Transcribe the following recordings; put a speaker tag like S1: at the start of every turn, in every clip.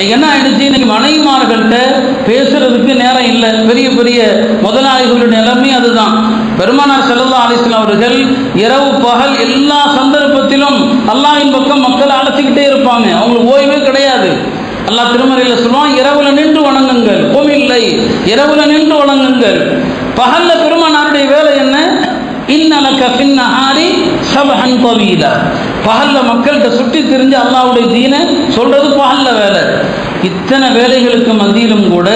S1: இன்னைக்கு என்ன ஆயிடுச்சு? இன்னைக்கு மனைவிமார்கள்ட்ட பேசுறதுக்கு நேரம் இல்லை. பெரிய பெரிய முதலாளிகளுடைய நிலைமை அதுதான். பெருமானார் செல்லல்லா அலிஸ்லாம் அவர்கள் இரவு பகல் எல்லா சந்தர்ப்பத்திலும் அல்லாவின் பக்கம் மக்கள் அழைச்சிக்கிட்டே இருப்பாங்க. அவங்களுக்கு ஓய்வே கிடையாது. அல்லாஹ் திருமறையில் சொல்லுவான் இரவுல நின்று வணங்குங்கள். கோவில்லை இரவுல நின்று வணங்குங்கள். பகல்ல பெருமானாருடைய வேலை என்ன? இன்னலக்க பின்னஹாரி சபஹன் தவீலா. பகல்ல மக்கள்கிட்ட சுற்றி திரிஞ்சு அல்லாவுடைய தீனை சொல்றது பகல்ல வேலை. இத்தனை வேலைகளுக்கு மத்தியிலும் கூட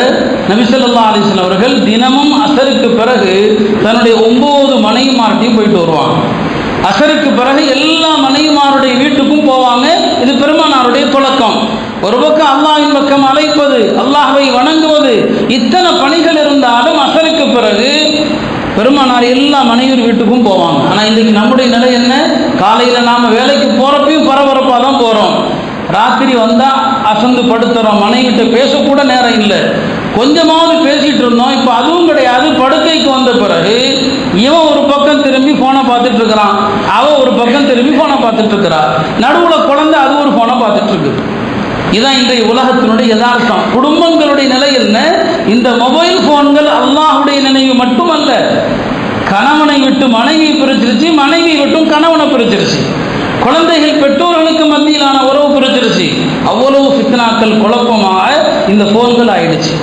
S1: நபிசல்லா அலிஸ்லாம் அவர்கள் தினமும் அசருக்கு பிறகு தன்னுடைய ஒம்பது மனைவிமார்ட்டையும் போயிட்டு வருவாங்க. அசருக்கு பிறகு எல்லா மனைவிமாருடைய வீட்டுக்கும் போவாங்க. இது பெருமானாருடைய தொடக்கம் ஒரு பக்கம் அல்லாஹின் பக்கம் அழைப்பது அல்லாஹை வணங்குவது இத்தனை பணிகள் இருந்தாலும் அசருக்கு பிறகு பெருமானார் எல்லா மனைவியர் வீட்டுக்கும் போவாங்க. ஆனால் இன்றைக்கு நம்முடைய நிலை என்ன? காலையில் நாம் வேலைக்கு போகிறப்பையும் பரபரப்பாக தான் போகிறோம் ராத்திரி வந்தால் அசந்து படுத்துறோம். மனைவிட்ட பேசக்கூட நேரம் இல்லை. கொஞ்சமாவது பேசிகிட்டு இருந்தோம். இப்போ அதுவும் கிடையாது. படுக்கைக்கு வந்த பிறகு இவன் ஒரு பக்கம் திரும்பி ஃபோனை பார்த்துட்டு இருக்கிறான். அவன் ஒரு பக்கம் திரும்பி ஃபோனை பார்த்துட்டு இருக்கிறா. நடுவில் குழந்தை அது ஒரு ஃபோனை பார்த்துட்டு இருக்கு இதான் இன்றைய உலகத்தினுடைய யதார்த்தம். குடும்பங்களுடைய நிலை என்ன? இந்த மொபைல் போன்கள் அல்லாஹுடைய நினைவு மட்டுமல்ல. கணவனை விட்டு மனைவியை பிரிச்சிருச்சு மனைவி விட்டும் கணவனை பிரிச்சிருச்சு. குழந்தை மத்தியிலான குழப்பமாக இந்த போன்கள் ஆயிடுச்சு.